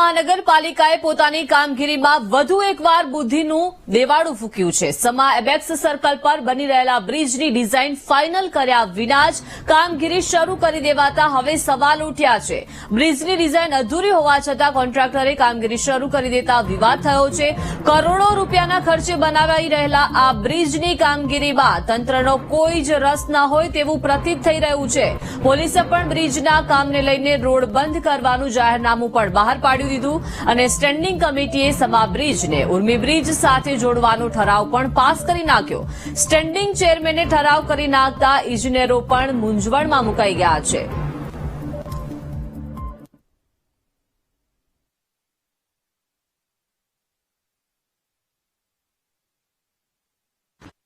મહાનગરપાલિકાએ પોતાની કામગીરીમાં વધુ એકવાર બુદ્ધિનું દેવાળું ફૂક્યું છે. સમા એબેક્સ સર્કલ પર બની રહેલા બ્રિજની ડિઝાઇન ફાઇનલ કર્યા વિના જ કામગીરી શરૂ કરી દેવાતા હવે સવાલ ઉઠ્યા છે. બ્રિજની ડિઝાઇન અધૂરી હોવા છતાં કોન્ટ્રાક્ટરે કામગીરી શરૂ કરી દેતા વિવાદ થયો છે. કરોડો રૂપિયાના ખર્ચે બનાવાઈ રહેલા આ બ્રિજની કામગીરીમાં તંત્રનો કોઈ જ રસ ન હોય તેવું પ્રતીત થઈ રહ્યું છે. પોલીસે પણ બ્રિજના કામને લઈને રોડ બંધ કરવાનું જાહેરનામું પણ બહાર પાડ્યું દીધું અને સ્ટેન્ડિંગ કમિટીએ સમા બ્રિજને ઉર્મી બ્રિજ સાથે જોડવાનો ઠરાવ પણ પાસ કરી નાખ્યો. સ્ટેન્ડિંગ ચેરમેને ઠરાવ કરી નાખતા ઇજનેરો પણ મૂંઝવણમાં મુકાઈ ગયા છે.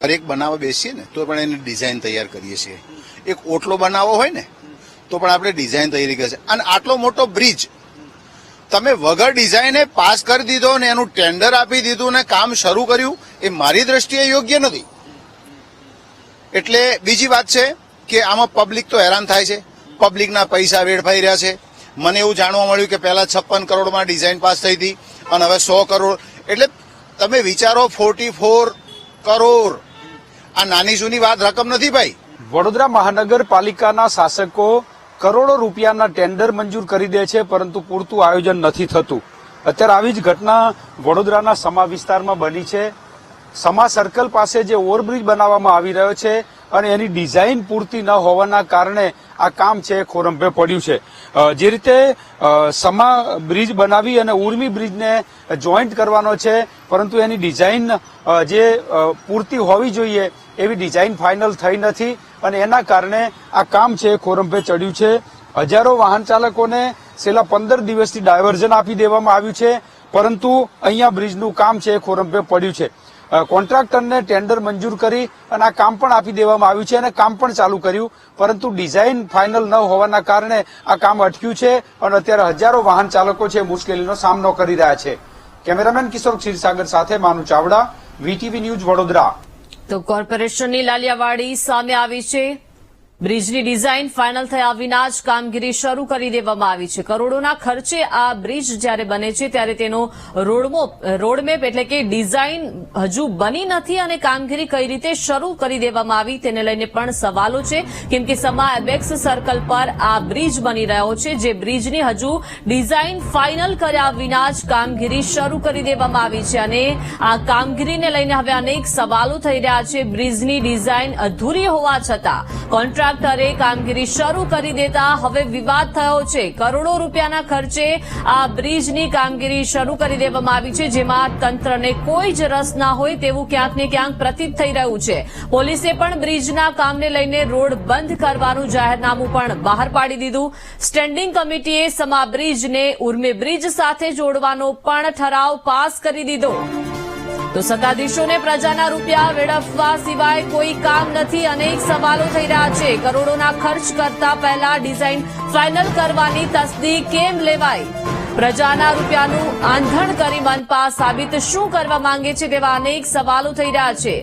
દરેક બનાવવા બેસીએ ને, તો પણ એની ડિઝાઇન તૈયાર કરીએ છીએ. એક ઓટલો બનાવવો હોય ને, તો પણ આપણે ડિઝાઇન તૈયારી કરીએ છીએ. અને આટલો મોટો બ્રિજ તમે વગર ડિઝાઈને પાસ કરી દીધો ને એનું ટેન્ડર આપી દીધું ને કામ શરૂ કર્યું, એ મારી દ્રષ્ટિએ યોગ્ય નથી. એટલે બીજી વાત છે કે આમાં પબ્લિક તો હેરાન થાય છે. પબ્લિકના પૈસા વેડફાઈ રહ્યા છે. મને એવું જાણવા મળ્યું કે પહેલા છપ્પન કરોડમાં ડિઝાઇન પાસ થઈ હતી અને હવે સો કરોડ. એટલે તમે વિચારો ફોર્ટી ફોર કરોડ. આ નાની જૂની વાત રકમ નથી ભાઈ. વડોદરા મહાનગરપાલિકાના શાસકો કરોડો રૂપિયાના ટેન્ડર મંજૂર કરી દે છે, પરંતુ પૂરતું આયોજન નથી થતું. અત્યારે આવી જ ઘટના વડોદરાના સમા વિસ્તારમાં બની છે. સમા સર્કલ પાસે જે ઓવરબ્રિજ બનાવવામાં આવી રહ્યો છે અને એની ડિઝાઇન પૂરતી ન હોવાના કારણે આ કામ છે ખોરંભે પડ્યું છે. જે રીતે સમા બ્રિજ બનાવી અને ઉર્મી બ્રિજને જોઈન્ટ કરવાનો છે, પરંતુ એની ડિઝાઇન જે પૂરતી હોવી જોઈએ એવી ડિઝાઇન ફાઇનલ થઈ નથી અને એના કારણે આ કામ છે, ખોરંભે ચડ્યું છે. હજારો વાહન ચાલકોને છેલ્લા પંદર દિવસથી ડાયવર્ઝન આપી દેવામાં આવ્યું છે, પરંતુ અહીંયા બ્રિજનું કામ છે, ખોરંભે પડ્યું છે. કોન્ટ્રાક્ટરને ટેન્ડર મંજૂર કરી અને આ કામ પણ આપી દેવામાં આવ્યું છે અને કામ પણ ચાલુ કર્યું, પરંતુ ડિઝાઇન ફાઇનલ ન હોવાના કારણે આ કામ અટક્યું છે અને અત્યારે હજારો વાહન ચાલકો છે, મુશ્કેલીનો સામનો કરી રહ્યા છે. કેમેરામેન કિશોર ક્ષીરસાગર સાથે માનુ ચાવડા, વીટીવી ન્યૂઝ વડોદરા. તો કોર્પોરેશનની લાલિયાવાડી સામે આવી છે. બ્રિજની ડિઝાઇન ફાઇનલ થયા વિના જ કામગીરી શરૂ કરી દેવામાં આવી છે. કરોડોના ખર્ચે આ બ્રિજ જ્યારે બને છે, ત્યારે તેનો રોડમોપ એટલે કે ડિઝાઇન હજુ બની નથી અને કામગીરી કઈ રીતે શરૂ કરી દેવામાં આવી તેને લઈને પણ સવાલો છે. કેમ કે સમા એબેક્સ સર્કલ પર આ બ્રિજ બની રહ્યો છે, જે બ્રિજની હજુ ડિઝાઇન ફાઇનલ કર્યા વિના જ કામગીરી શરૂ કરી દેવામાં આવી છે અને આ કામગીરીને લઈને હવે અનેક સવાલો થઈ રહ્યા છે. બ્રિજની ડિઝાઇન અધૂરી હોવા છતાં કોન્ટ્રાક્ટરે કામગીરી શરૂ કરી દેતા હવે વિવાદ થયો છે. કરોડો રૂપિયાના ખર્ચે આ બ્રિજની કામગીરી શરૂ કરી દેવામાં આવી છે, જેમાં તંત્રને કોઈ જ રસ ના હોય તેવું ક્યાંક ને ક્યાંક પ્રતીત થઈ રહ્યું છે. પોલીસે પણ બ્રિજના કામને લઈને રોડ બંધ કરવાનું જાહેરનામું પણ બહાર પાડી દીધું. સ્ટેન્ડિંગ કમિટીએ સમા બ્રિજને ઉર્મી બ્રિજ સાથે જોડવાનો પણ ઠરાવ પાસ કરી દીધો. તો સત્તાધીશોને પ્રજાના રૂપિયા વેડફવા સિવાય કોઈ કામ નથી. અનેક સવાલો થઈ રહ્યા છે. કરોડોના ખર્ચ કરતા પહેલા ડિઝાઇન ફાઇનલ કરવાની તસ્દી કેમ લેવાઈ? પ્રજાના રૂપિયાનું આંધણ કરી મનપા સાબિત શું કરવા માંગે છે તેવા અનેક સવાલો થઈ રહ્યા છે.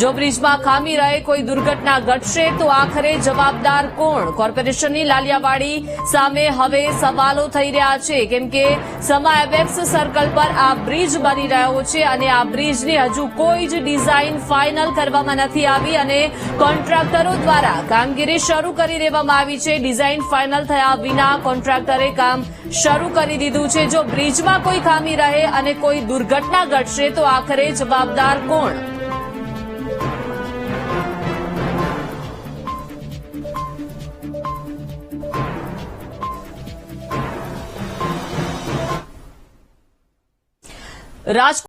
જો બ્રિજમાં ખામી રહે, કોઈ દુર્ઘટના ઘટશે, તો આખરે જવાબદાર કોણ? કોર્પોરેશનની લાલિયાવાડી સામે હવે સવાલો થઈ રહ્યા છે. કેમ કે સમા એબેક્સ સર્કલ પર આ બ્રિજ બની રહ્યો છે અને આ બ્રિજની હજુ કોઈ જ ડિઝાઇન ફાઇનલ કરવામાં નથી આવી અને કોન્ટ્રાક્ટરો દ્વારા કામગીરી શરૂ કરી દેવામાં આવી છે. ડિઝાઇન ફાઇનલ થયા વિના કોન્ટ્રાક્ટરે કામ શરૂ કરી દીધું છે, જો બ્રિજમાં કોઈ ખામી રહે અને કોઈ દુર્ઘટના ઘટશે, તો આખરે જવાબદાર કોણ? રાજ